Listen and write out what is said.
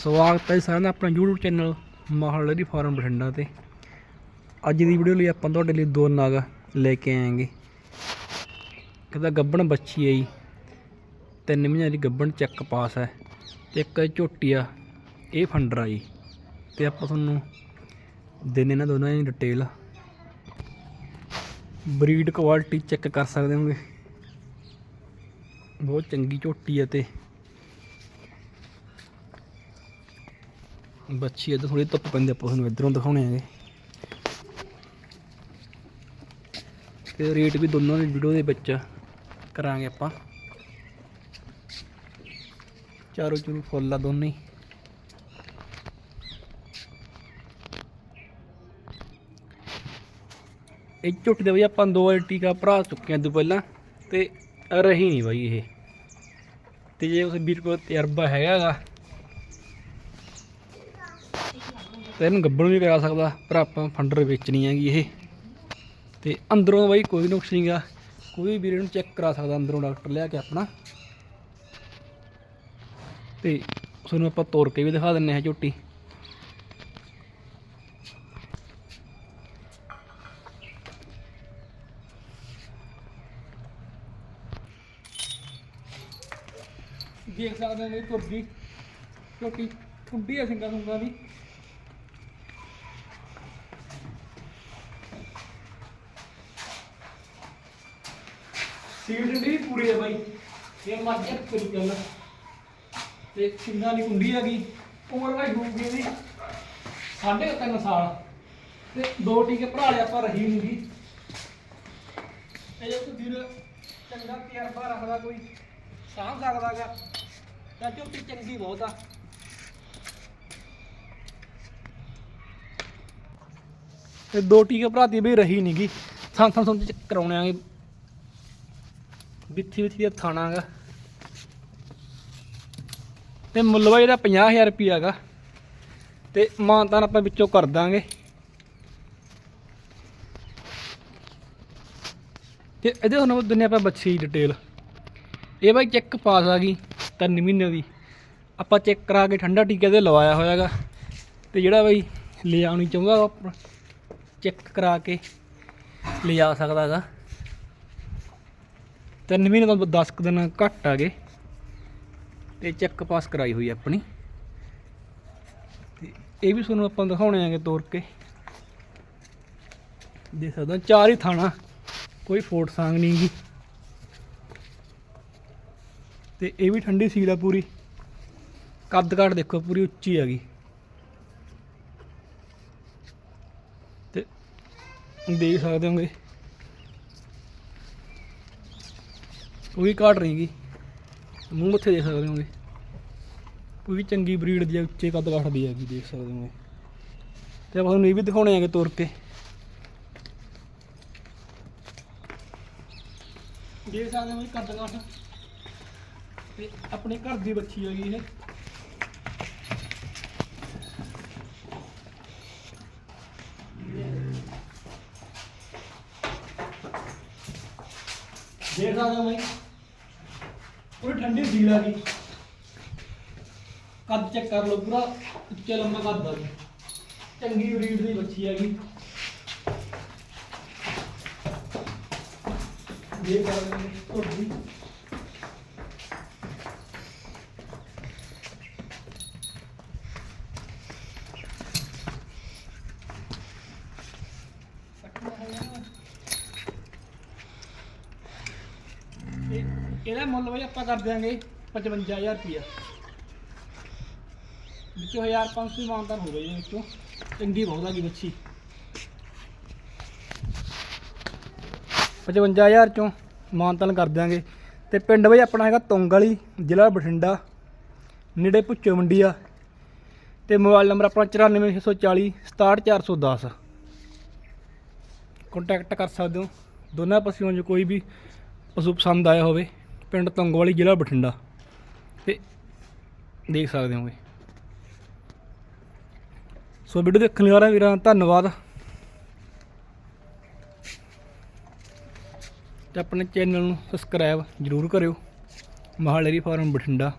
ਸਵਾਗਤ ਹੈ ਜੀ ਸਾਰਿਆਂ ਦਾ ਆਪਣਾ YouTube ਚੈਨਲ ਮਾਹੌਲ ਡੇਅਰੀ ਫਾਰਮ ਬਠਿੰਡਾ ਤੇ। ਅੱਜ ਦੀ ਵੀਡੀਓ ਲਈ ਆਪਾਂ ਤੁਹਾਡੇ ਲਈ ਦੋ ਨਾਗ ਲੈ ਕੇ ਆਏਗੇ। ਕਿਹਦਾ ਗੱਬਣ ਬੱਚੀ ਹੈ ਜੀ। ਤਿੰਨ ਮਹੀਨਿਆਂ ਦੀ ਗੱਬਣ ਚੈੱਕ ਪਾਸ ਹੈ ਤੇ ਇੱਕ ਇਹ ਝੋਟੀ ਆ ਇਹ ਫੰਡਰਾ ਜੀ। ਤੇ ਆਪਾਂ ਤੁਹਾਨੂੰ ਦਿਨ ਇਹਨਾਂ ਦੋਨਾਂ ਦੀ ਡਿਟੇਲ ਬਰੀਡ ਕੁਆਲਿਟੀ ਚੈੱਕ ਕਰ ਸਕਦੇ ਹੋਗੇ। ਬਹੁਤ ਚੰਗੀ ਝੋਟੀ ਹੈ ਤੇ ਬੱਚੀ ਇਹਦਾ ਥੋੜੀ ਧੁੱਪ ਪੈਂਦੀ ਆਪਾਂ ਤੁਹਾਨੂੰ ਇਧਰੋਂ ਦਿਖਾਉਣੇ ਆਗੇ ਤੇ ਰੇਟ ਵੀ ਦੋਨੋਂ ਦੀ ਵੀਡੀਓ ਦੇ ਵਿੱਚ ਕਰਾਂਗੇ ਆਪਾਂ। ਚਾਰੋ ਚੂਰੂ ਫੁੱਲ ਆ ਦੋਨੇ। ਹੀ ਇਹ ਝੁੱਟੀ ਦੇ ਬਈ ਆਪਾਂ ਦੋ ਵਾਰ ਟੀਕਾ ਭਰਾ ਚੁੱਕੇ ਆਂ ਤੋਂ ਪਹਿਲਾਂ, ਤੇ ਰਹੀ ਨਹੀਂ ਬਾਈ ਇਹ। ਤੇ ਜੇ ਉਸ ਵੀਰ ਕੋਲ ਤਜਰਬਾ ਹੈਗਾਗਾ ਤੇ ਇਹਨੂੰ ਗੱਬਣ ਵੀ ਕਰਾ ਸਕਦਾ, ਪਰ ਆਪਾਂ ਫੰਡਰ ਵੇਚਣੀ ਹੈਗੀ ਇਹ। ਤੇ ਅੰਦਰੋਂ ਬਾਈ ਕੋਈ ਨੁਕਸ ਨਹੀਂਗਾ ਕੋਈ ਵੀਰ ਇਹਨੂੰ ਚੈੱਕ ਕਰਾ ਸਕਦਾ ਅੰਦਰੋਂ ਡਾਕਟਰ ਲਿਆ ਕੇ ਆਪਣਾ। ਤੇ ਤੁਹਾਨੂੰ ਆਪਾਂ ਤੋੜ ਕੇ ਵੀ ਦਿਖਾ ਦਿੰਨੇ ਆ ਝੋਟੀ। ਦੇਖ ਸਕਦੇ ਹੋ ਇਹ ਤੁਰਦੀ। ਝੋਟੀ ਕੁੰਡੀ ਆ ਸਿੰਘਾਂ ਸੁੰਗਾਂ ਦੀ। ਸੀਟ ਦੀ ਪੂਰੀ ਹੈ ਬਾਈ। ਇਹ ਮੱਝ ਪੂਰੀ ਚੱਲ ਤੇ ਸਿੰਘਾਂ ਦੀ ਕੁੰਡੀ ਆ ਗਈ। ਉਮਰ ਬਾਈ ਹੋਊਗੀ ਦੀ ਸਾਢੇ ਕੁ ਸਾਲ। ਤੇ ਦੋ ਟੀਕੇ ਭਰਾ ਲਿਆ ਆਪਾਂ, ਰਹੀ ਨਹੀਂ ਜੀ ਇਹ ਕੋਈ ਵੀਰ ਚੰਗਾ ਤਜਰਬਾ ਰੱਖਦਾ ਕੋਈ। ਸਾਂਭ ਸਕਦਾਗਾ ਤਾਂ ਝੋਟੀ ਚੰਗੀ ਬਹੁਤ ਆ। ਤੇ ਦੋ ਟੀਕੇ ਭਰਾਤੀ ਵੀ ਰਹੀ ਨਹੀਂਗੀ ਥਾਂ ਥਾਂ ਤੋਂ ਕਰਾਉਣੇ ਆਂਗੇ। ਬਿੱਥੀ ਬਿੱਥੀ ਦਾ ਥਾਣਾਗਾ ਤੇ ਮੁੱਲ ਵਾ ਇਹਦਾ 50000 ਰੁਪਿਆ ਹੈਗਾ। ਤੇ ਮਾਨਤਾਨ ਆਪਾਂ ਵਿੱਚੋਂ ਕਰ ਦਾਂਗੇ। ਤੇ ਇਹਦੇ ਹੁਣ ਦਿੰਨੇ ਆਪਾਂ ਬੱਚੀ ਡਿਟੇਲ ਇਹ ਬਾਈ ਚੈੱਕ ਪਾਸ ਆ ਗਈ ਤਿੰਨ ਮਹੀਨੇ ਦੀ। ਆਪਾਂ ਚੈੱਕ ਕਰਾ ਕੇ ਠੰਡਾ ਟੀਕਾ ਤੇ ਲਵਾਇਆ ਹੋਇਆਗਾ ਤੇ ਜਿਹੜਾ ਬਾਈ ਲਿਆਉਣੀ ਚਾਹੁੰਦਾ ਚੈੱਕ ਕਰਾ ਕੇ ਲਿਜਾ ਸਕਦਾ ਹੈਗਾ। ਤਿੰਨ ਮਹੀਨੇ ਤੋਂ 10 ਕੁ ਦਿਨ ਘੱਟ ਆ ਗਏ। ਤੇ ਚੈੱਕ ਪਾਸ ਕਰਾਈ ਹੋਈ ਆਪਣੀ। ਤੇ ਇਹ ਵੀ ਤੁਹਾਨੂੰ ਆਪਾਂ ਦਿਖਾਉਣੇ ਆਗੇ ਤੋੜ ਕੇ। ਦੇਖ ਸਕਦੇ ਹੋ, ਚਾਰ ਹੀ ਥਾਣਾ, ਕੋਈ ਫੋਟ ਸਾਂਗ ਨਹੀਂ ਗੀ। ਤੇ ਇਹ ਵੀ ਠੰਡੀ ਸੀਲ ਆ ਪੂਰੀ। ਕੱਦ ਕਾਠ ਦੇਖੋ, ਪੂਰੀ ਉੱਚੀ ਹੈਗੀ। ਤੇ ਦੇਖ ਸਕਦੇ ਹੋਗੇ। ਕੋਈ ਘਾਟ ਨਹੀਂ ਗੀ ਮੂੰਹ ਮੱਥੇ ਦੇਖ ਸਕਦੇ ਹੋਗੇ। ਪੂਰੀ ਚੰਗੀ ਬਰੀਡ ਦੀ ਆ, ਉੱਚੇ ਕੱਦ ਕਾਠ ਦੀ ਹੈਗੀ ਦੇਖ ਸਕਦੇ ਹੋਗੇ। ਤੇ ਆਪਾਂ ਤੁਹਾਨੂੰ ਇਹ ਵੀ ਦਿਖਾਉਣੇ ਆਗੇ ਤੁਰ ਕੇ। ਦੇਖ ਸਕਦੇ ਹੋ ਕੱਦ ਕਾਠ ਤੇ ਆਪਣੇ ਘਰ ਦੀ ਬੱਚੀ ਹੈਗੀ ਇਹ। ਦੇਖ ਸਕਦੇ ਹੋ ਬਈ ਪੂਰੀ ਠੰਡੀ ਸੀਲ ਆ ਗਈ ਕੱਦ ਚੈੱਕ ਕਰ ਲਓ ਪੂਰਾ ਉੱਚਾ ਲੰਮਾ ਕੱਦ ਆ ਜੀ ਚੰਗੀ ਬਰੀਡ ਦੀ ਬੱਚੀ ਹੈਗੀ ਇਹ- ਇਹਦਾ ਮੁੱਲ ਬਈ ਆਪਾਂ ਕਰ ਦਿਆਂਗੇ 55000 ਰੁਪਿਆ ਵਿੱਚੋਂ 1500 ਮਾਨਤਾਨ ਹੋ ਗਈ ਵਿੱਚੋਂ। ਚੰਗੀ ਬਹੁਤ ਆ ਗਈ ਬੱਚੀ। 55000 ਚੋਂ ਮਾਨਤਾਨ ਕਰ ਦਿਆਂਗੇ। ਤੇ ਪਿੰਡ ਬਈ ਆਪਣਾ ਹੈਗਾ ਤੁੰਗ ਜ਼ਿਲ੍ਹਾ ਬਠਿੰਡਾ, ਨੇੜੇ ਭੁੱਚੋ ਮੰਡੀ ਆ। ਤੇ ਮੋਬਾਈਲ ਨੰਬਰ ਆਪਣਾ 94640 67410 ਕੰਟੈਕਟ ਕਰ ਸਕਦੇ ਹੋ। ਦੋਨਾਂ ਪਸ਼ੂਆਂ 'ਚੋਂ ਕੋਈ ਵੀ ਪਸ਼ੂ ਪਸੰਦ ਆਇਆ ਹੋਵੇ, ਪਿੰਡ ਤੁੰਗ ਵਾਲੀ ਜ਼ਿਲ੍ਹਾ ਬਠਿੰਡਾ। ਤੇ ਦੇਖ ਸਕਦੇ ਹੋਗੇ। ਸੋ ਵੀਡੀਓ ਦੇਖਣ ਵਾਲਿਆਂ ਵੀਰਾਂ ਦਾ ਧੰਨਵਾਦ। ਤੇ ਆਪਣੇ ਚੈਨਲ ਨੂੰ ਸਬਸਕ੍ਰਾਈਬ ਜਰੂਰ ਕਰਿਓ। ਮਹਾਲੇਰੀ ਫਾਰਮ ਬਠਿੰਡਾ।